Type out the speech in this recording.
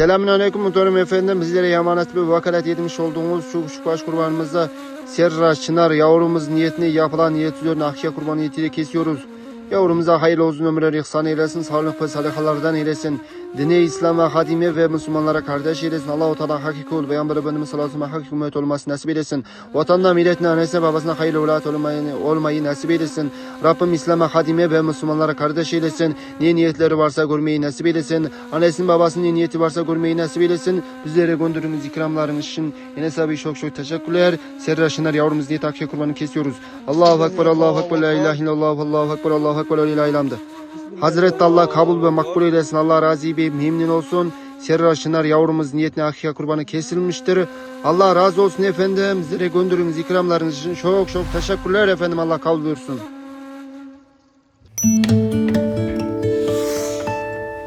Selamünaleyküm muhterem efendim. Bizlere emanet bir vakalet edilmiş olduğumuz şu küçük baş kurbanımızda Serra Çınar yavrumuz niyetine yapılan niyet üzerine ahya kurban niyetiyle kesiyoruz. Yavrumuza hayırlı uzun ömürler ihsan eylesin, sağlık ve salihalardan eylesin. Dine, İslam'a, hadime ve Müslümanlara kardeş eylesin. Allah-u Teala hakiki ol, aleyhi ve sellem hakiki ümmet olması nasip eylesin. Vatanına, milletine, annesine, babasına hayırlı evlat olmayı, olmayı nasip eylesin. Rabbim İslam'a, hadime ve Müslümanlara kardeş eylesin. Ne niyetleri varsa görmeyi nasip eylesin. Annesinin babasının ne niyeti varsa görmeyi nasip eylesin. Bizlere gönderdiğiniz ikramlarınız için yine sabi çok çok teşekkürler. Serra Şınar yavrumuz diye takviye kurbanı kesiyoruz. Allahu Ekber, Allahu Ekber, La ilahe illallah, Allahu Ekber, Allahu La ilahe illallah. Hazreti Allah kabul ve makbul eylesin. Allah razı bir memnun olsun. Serra Şınar yavrumuz niyetine akıya kurbanı kesilmiştir. Allah razı olsun efendim. Bizlere gönderdiğiniz ikramlarınız için çok çok teşekkürler efendim. Allah kabul buyursun.